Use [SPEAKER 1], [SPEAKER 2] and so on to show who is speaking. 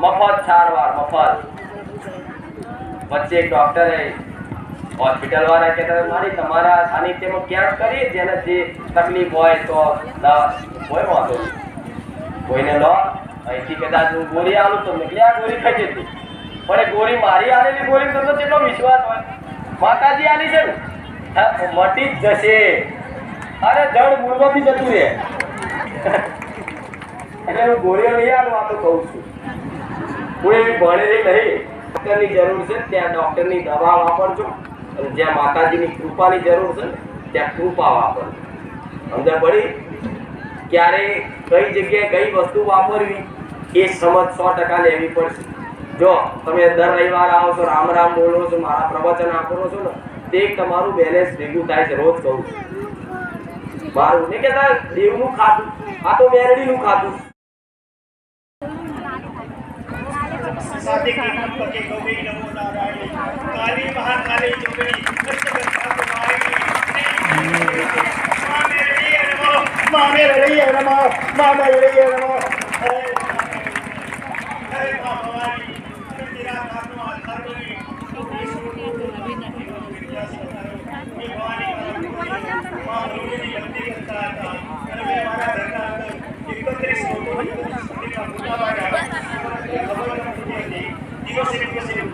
[SPEAKER 1] મફત સારવાર, મફત. વચ્ચે એક ડોક્ટરે હોસ્પિટલ વાળા કહેતા મારી તમારા સાનિધ્યમાં ક્યાંક કરીએ જેને જે તકલીફ હોય તો કોઈ વાંધો કોઈને લો, અહીંથી કદાચ હું ગોળી આવું તો નીકળી આ ગોળી ખાઈ જતી? પણ એ ગોળી મારી આવેલી ગોળી તો કેટલો વિશ્વાસ હોય? માતાજી આની છે ને? મટી જ જશે. અરે, જળ મૂળમાંથી જતું રહે. એટલે હું ગોળીઓ લઈ આવું આ તો કહું છું. એવી ભણેલી નહીં ડૉક્ટરની જરૂર છે ત્યાં ડૉક્ટરની દવા વાપરજો. અને જ્યાં માતાજીની કૃપાની જરૂર છે ત્યાં કૃપા વાપરજો. અંદર પડી, ક્યારે કઈ જગ્યાએ કઈ વસ્તુ વાપરવી, એ સમજ સો ટકા લેવી પડશે. જો તમે દર રવિવાર આવો છો, રામ રામ બોલો છો, મારા પ્રવચન આપો છો ને, તે તમારું બેલેન્સ ભેગું થાય છે રોજ કહું છું મારું નહીં કહેતા, દેવનું ખાતું આ તો મેરડીનું ખાતું
[SPEAKER 2] साधे की गणपति गौरी नमो नारायणी काली महाकाली गौरी மாமே ரெடியே நமா மாமே ரெடியே நமா